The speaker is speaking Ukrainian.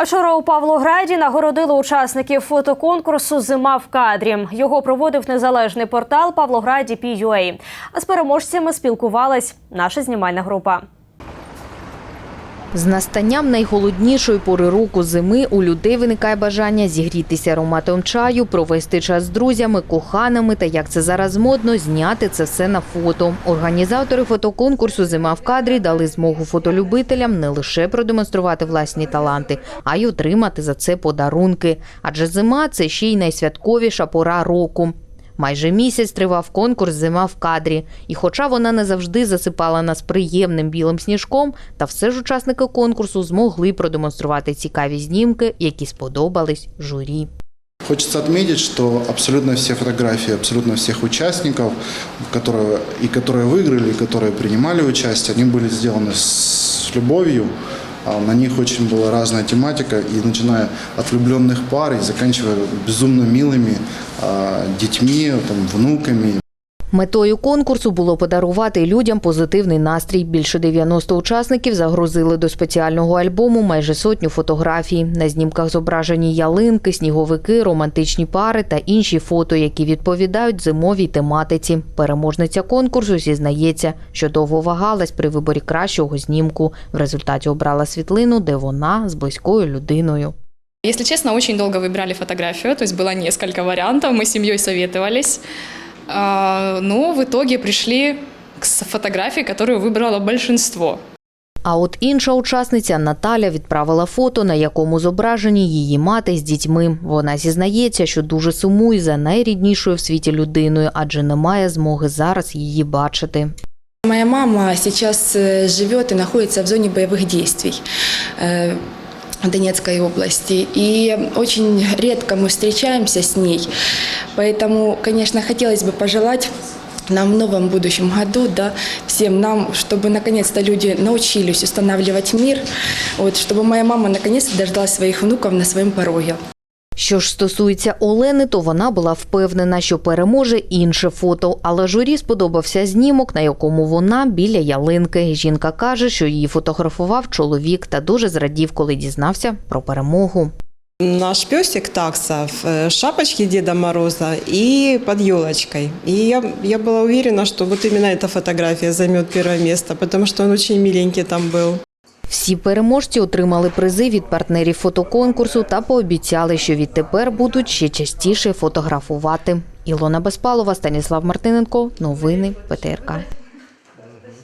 А вчора у Павлограді нагородили учасників фотоконкурсу Зима в кадрі. Його проводив незалежний портал Павлограді Пі А з переможцями спілкувалась наша знімальна група. З настанням найголоднішої пори року зими у людей виникає бажання зігрітися ароматом чаю, провести час з друзями, коханими та як це зараз модно, зняти це все на фото. Організатори фотоконкурсу Зима в кадрі дали змогу фотолюбителям не лише продемонструвати власні таланти, а й отримати за це подарунки. Адже зима це ще й найсвятковіша пора року. Майже місяць тривав конкурс Зима в кадрі. І хоча вона не завжди засипала нас приємним білим сніжком, та все ж учасники конкурсу змогли продемонструвати цікаві знімки, які сподобались журі. Хочется отметить, что абсолютно все фотографии абсолютно всех участников, которые, и которые выиграли, и которые принимали участие, они были сделаны с любовью. А На них очень была разная тематика, и начиная от влюбленных пар и заканчивая безумно милыми а, детьми, там, внуками, Метою конкурсу було подарувати людям позитивний настрій. Більше 90 учасників загрузили до спеціального альбому майже сотню фотографій. На знімках зображені ялинки, сніговики, романтичні пари та інші фото, які відповідають зимовій тематиці. Переможниця конкурсу зізнається, що довго вагалась при виборі кращого знімку. В результаті обрала світлину, де вона з близькою людиною. Если честно, очень долго выбирали фотографию, то есть было несколько вариантов, мы с семьей советовались. А, Но в итоге пришли к с- фотографии, которую выбрало большинство. А от інша учасниця Наталя відправила фото, на якому зображені її мати з дітьми. Вона зізнається, що дуже сумує за найріднішою в світі людиною, адже немає змоги зараз її бачити. Моя мама сейчас э, живет и находится в зоне боевых действий э, в Донецкой области. И очень редко мы встречаемся с ней. Поэтому, конечно, хотелось бы пожелать нам в новом будущем году, да, всем нам, чтобы наконец-то люди научились устанавливать мир, вот, чтобы моя мама наконец-то дождалась своих внуков на своем пороге. Що ж стосується Олени, то вона була впевнена, що переможе інше фото. Але журі сподобався знімок, на якому вона біля ялинки. Жінка каже, що її фотографував чоловік та дуже зрадів, коли дізнався про перемогу. Наш песик такса в э, шапочке Деда Мороза и под елочкой. И я, я была уверена, что вот именно эта фотография займет первое место, потому что он очень миленький там был. Всі переможці отримали призи від партнерів фотоконкурсу та пообіцяли, що відтепер будуть ще частіше фотографувати. Ілона Безпалова, Станіслав Мартиненко. Новини ПТРК.